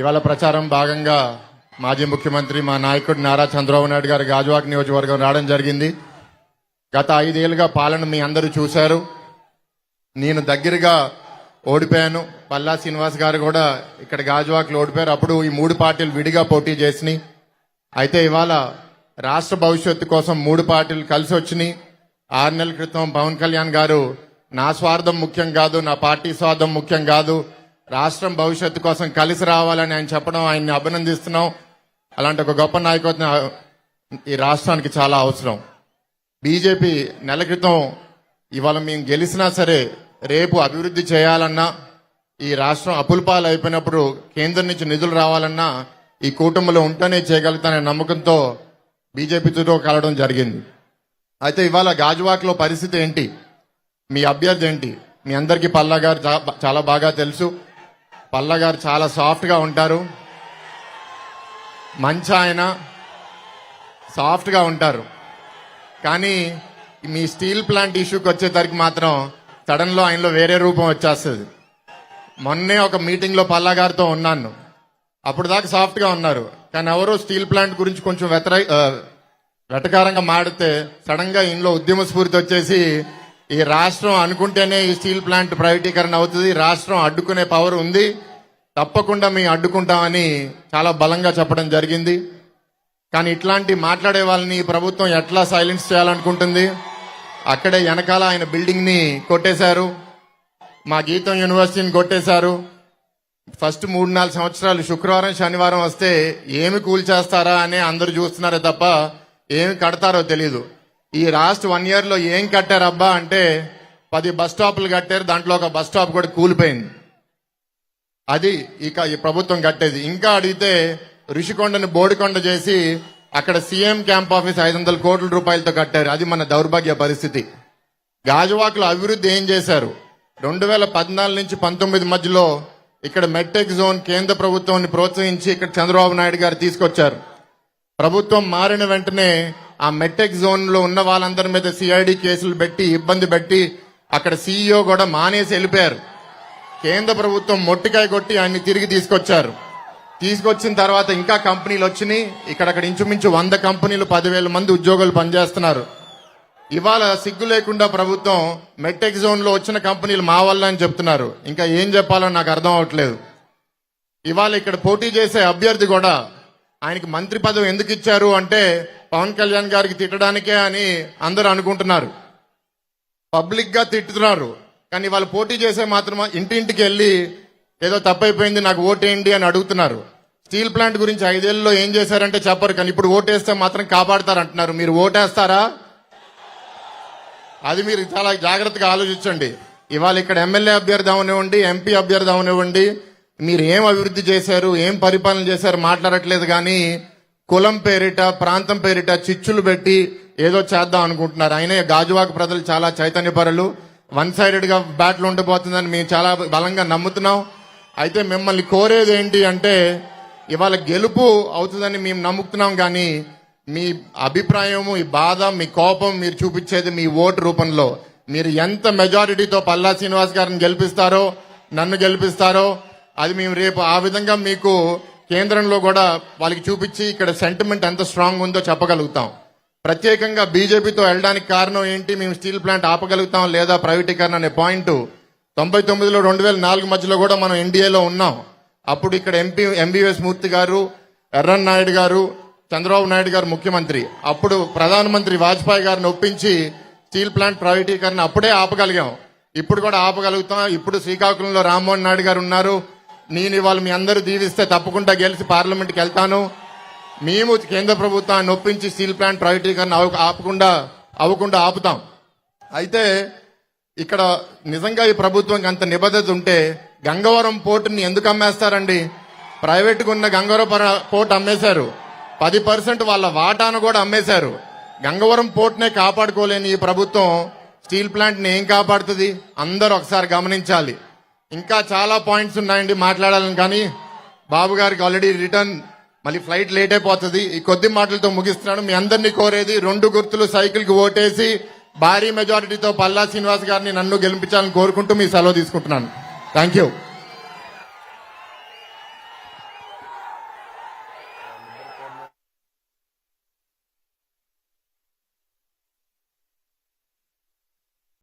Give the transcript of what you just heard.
ఇవాళ ప్రచారం భాగంగా మాజీ ముఖ్యమంత్రి మా నాయకుడు నారా చంద్రబాబు నాయుడు గారు గాజువాక్ నియోజకవర్గం రావడం జరిగింది. గత ఐదేళ్ళుగా పాలన మీ అందరూ చూశారు. నేను దగ్గరగా ఓడిపోయాను. పల్లా శ్రీనివాస్ గారు కూడా ఇక్కడ గాజువాక్లో ఓడిపోయారు. అప్పుడు ఈ మూడు పార్టీలు విడిగా పోటీ చేసినాయి. అయితే ఇవాళ రాష్ట్ర భవిష్యత్తు కోసం మూడు పార్టీలు కలిసి వచ్చినాయి. ఆరు నెలల క్రితం పవన్ కళ్యాణ్ గారు నా స్వార్థం ముఖ్యం కాదు నా పార్టీ స్వార్థం ముఖ్యం కాదు రాష్ట్రం భవిష్యత్తు కోసం కలిసి రావాలని ఆయన చెప్పడం ఆయన్ని అభినందిస్తున్నాం. అలాంటి ఒక గొప్ప నాయకత్వం ఈ రాష్ట్రానికి చాలా అవసరం. బీజేపీ నెల క్రితం ఇవాళ మేము గెలిచినా సరే రేపు అభివృద్ధి చేయాలన్నా ఈ రాష్ట్రం అప్పులపాలు అయిపోయినప్పుడు కేంద్రం నుంచి నిధులు రావాలన్నా ఈ కూటమిలో ఉంటేనే చేయగలుగుతానే నమ్మకంతో బీజేపీతో కలవడం జరిగింది. అయితే ఇవాళ గాజువాక్లో పరిస్థితి ఏంటి? మీ అభ్యర్థి ఏంటి? మీ అందరికీ పల్లా గారు చాలా బాగా తెలుసు. పల్ల గారు చాలా సాఫ్ట్గా ఉంటారు. మంచి ఆయన సాఫ్ట్గా ఉంటారు. కానీ మీ స్టీల్ ప్లాంట్ ఇష్యూకి వచ్చేసరికి మాత్రం సడన్లో ఆయనలో వేరే రూపం వచ్చేస్తుంది. మొన్నే ఒక మీటింగ్లో పల్లగారితో పల్లా గారితో ఉన్నాను. అప్పుడు దాకా సాఫ్ట్గా ఉన్నారు. కానీ ఎవరో స్టీల్ ప్లాంట్ గురించి కొంచెం వ్యతిరే వెటకారంగా మాడితే సడన్గా ఇంట్లో ఉద్యమ స్ఫూర్తి వచ్చేసి ఈ రాష్ట్రం అనుకుంటేనే ఈ స్టీల్ ప్లాంట్ ప్రైవేటీకరణ అవుతుంది రాష్ట్రం అడ్డుకునే పవర్ ఉంది. తప్పకుండా మేము అడ్డుకుంటామని చాలా బలంగా చెప్పడం జరిగింది. కానీ ఇట్లాంటి మాట్లాడే వాళ్ళని ప్రభుత్వం ఎట్లా సైలెన్స్ చేయాలనుకుంటుంది? అక్కడే వెనకాల ఆయన బిల్డింగ్ని కొట్టేశారు. మా గీతం యూనివర్సిటీని కొట్టేశారు. ఫస్ట్ మూడు నాలుగు సంవత్సరాలు శుక్రవారం శనివారం వస్తే ఏమి కూల్చేస్తారా అని అందరూ చూస్తున్నారే తప్ప ఏమి కడతారో తెలియదు ఈ లాస్ట్ వన్ ఇయర్లో ఏం కట్టారబ్బా అంటే పది బస్ స్టాపులు కట్టారు. దాంట్లో ఒక బస్ స్టాప్ కూడా కూలిపోయింది. అది ఇక ఈ ప్రభుత్వం కట్టేది. ఇంకా అడిగితే ఋషికొండని బోడికొండ చేసి అక్కడ సీఎం క్యాంప్ ఆఫీస్ ఐదు వందల కోట్ల రూపాయలతో కట్టారు. అది మన దౌర్భాగ్య పరిస్థితి. గాజువాకలో అభివృద్ధి ఏం చేశారు? రెండు వేల పద్నాలుగు నుంచి పంతొమ్మిది మధ్యలో ఇక్కడ మెట్టెక్ జోన్ కేంద్ర ప్రభుత్వాన్ని ప్రోత్సహించి ఇక్కడ చంద్రబాబు నాయుడు గారు తీసుకొచ్చారు. ప్రభుత్వం మారిన వెంటనే ఆ మెట్టెక్ జోన్లో ఉన్న వాళ్ళందరి మీద సిఐడి కేసులు పెట్టి ఇబ్బంది పెట్టి అక్కడ సీఈఓ కూడా మానేసి వెళ్ళిపోయారు. కేంద్ర ప్రభుత్వం మొట్టికాయ కొట్టి ఆయన్ని తిరిగి తీసుకొచ్చారు. తీసుకొచ్చిన తర్వాత ఇంకా కంపెనీలు వచ్చినాయి. ఇక్కడక్కడ ఇంచుమించు వంద కంపెనీలు పదివేల మంది ఉద్యోగులు పనిచేస్తున్నారు. ఇవాళ సిగ్గు లేకుండా ప్రభుత్వం మెట్టెక్ జోన్లో వచ్చిన కంపెనీలు మా వల్ల అని చెప్తున్నారు. ఇంకా ఏం చెప్పాలో నాకు అర్థం అవట్లేదు. ఇవాళ ఇక్కడ పోటీ చేసే అభ్యర్థి కూడా ఆయనకి మంత్రి పదవి ఎందుకు ఇచ్చారు అంటే పవన్ కళ్యాణ్ గారికి తిట్టడానికే అని అందరూ అనుకుంటున్నారు. పబ్లిక్గా తిట్టుతున్నారు. కానీ వాళ్ళు పోటీ చేసే మాత్రం ఇంటింటికి వెళ్ళి ఏదో తప్పైపోయింది నాకు ఓటేయండి అని అడుగుతున్నారు. స్టీల్ ప్లాంట్ గురించి ఐదేళ్ళలో ఏం చేశారంటే చెప్పరు కానీ ఇప్పుడు ఓటేస్తే మాత్రం కాపాడతారు అంటున్నారు మీరు ఓటేస్తారా? అది మీరు చాలా జాగ్రత్తగా ఆలోచించండి. ఇవాళ ఇక్కడ ఎమ్మెల్యే అభ్యర్థి అవనివ్వండి ఎంపీ అభ్యర్థి అవనివ్వండి మీరు ఏం అభివృద్ధి చేశారు ఏం పరిపాలన చేశారు మాట్లాడట్లేదు కానీ కులం పేరిట ప్రాంతం పేరిట చిచ్చులు పెట్టి ఏదో చేద్దాం అనుకుంటున్నారు. అయినా గాజువాక ప్రజలు చాలా చైతన్యపరులు. వన్ సైడెడ్గా బ్యాట్లు ఉండిపోతుందని మేము చాలా బలంగా నమ్ముతున్నాం. అయితే మిమ్మల్ని కోరేది ఏంటి అంటే ఇవాళ గెలుపు అవుతుందని మేము నమ్ముతున్నాం కానీ మీ అభిప్రాయము ఈ బాధ మీ కోపం మీరు చూపించేది మీ ఓటు రూపంలో. మీరు ఎంత మెజారిటీతో పల్లా శ్రీనివాస్ గారిని గెలిపిస్తారో నన్ను గెలిపిస్తారో అది మేము రేపు ఆ విధంగా మీకు కేంద్రంలో కూడా వాళ్ళకి చూపించి ఇక్కడ సెంటిమెంట్ ఎంత స్ట్రాంగ్ ఉందో చెప్పగలుగుతాం. ప్రత్యేకంగా బీజేపీతో వెళ్ళడానికి కారణం ఏంటి? మేము స్టీల్ ప్లాంట్ ఆపగలుగుతాం లేదా ప్రైవేటీకరణ అనే పాయింట్. తొంభై తొమ్మిదిలో రెండు వేల నాలుగు మధ్యలో కూడా మనం ఎన్డీఏలో ఉన్నాం. అప్పుడు ఇక్కడ ఎంపీ ఎంబీఎస్ మూర్తి గారు ఎర్రన్ నాయుడు గారు చంద్రబాబు నాయుడు గారు ముఖ్యమంత్రి. అప్పుడు ప్రధానమంత్రి వాజ్పేయి గారిని ఒప్పించి స్టీల్ ప్లాంట్ ప్రైవేటీకరణ అప్పుడే ఆపగలిగాం. ఇప్పుడు కూడా ఆపగలుగుతాం. ఇప్పుడు శ్రీకాకుళంలో రామ్మోహన్ నాయుడు గారు ఉన్నారు. నేను ఇవాళ మీ అందరూ దీవిస్తే తప్పకుండా గెలిచి పార్లమెంట్కి వెళ్తాను. మేము కేంద్ర ప్రభుత్వాన్ని ఒప్పించి స్టీల్ ప్లాంట్ ప్రైవేటీకరణ ఆపకుండా అవ్వకుండా ఆపుతాం. అయితే ఇక్కడ నిజంగా ఈ ప్రభుత్వంకి అంత నిబద్ధత ఉంటే గంగవరం పోర్టుని ఎందుకు అమ్మేస్తారండి? ప్రైవేట్గా ఉన్న గంగవరం పోర్టు పోర్ట్ అమ్మేశారు. పది పర్సెంట్ వాళ్ళ వాటాను కూడా అమ్మేశారు. గంగవరం పోర్ట్నే కాపాడుకోలేని ఈ ప్రభుత్వం స్టీల్ ప్లాంట్ని ఏం కాపాడుతుంది? అందరూ ఒకసారి గమనించాలి. ఇంకా చాలా పాయింట్స్ ఉన్నాయండి మాట్లాడాలని కానీ బాబు గారికి ఆల్రెడీ రిటర్న్ మళ్ళీ ఫ్లైట్ లేట్ అయిపోతుంది. ఈ కొద్ది మాటలతో ముగిస్తున్నాను. మీ అందరినీ కోరేది రెండు గుర్తులు సైకిల్కి ఓటేసి భారీ మెజారిటీతో పల్లా శ్రీనివాస్ గారిని నన్ను గెలిపించాలని కోరుకుంటూ మీ సెలవు తీసుకుంటున్నాను. Thank you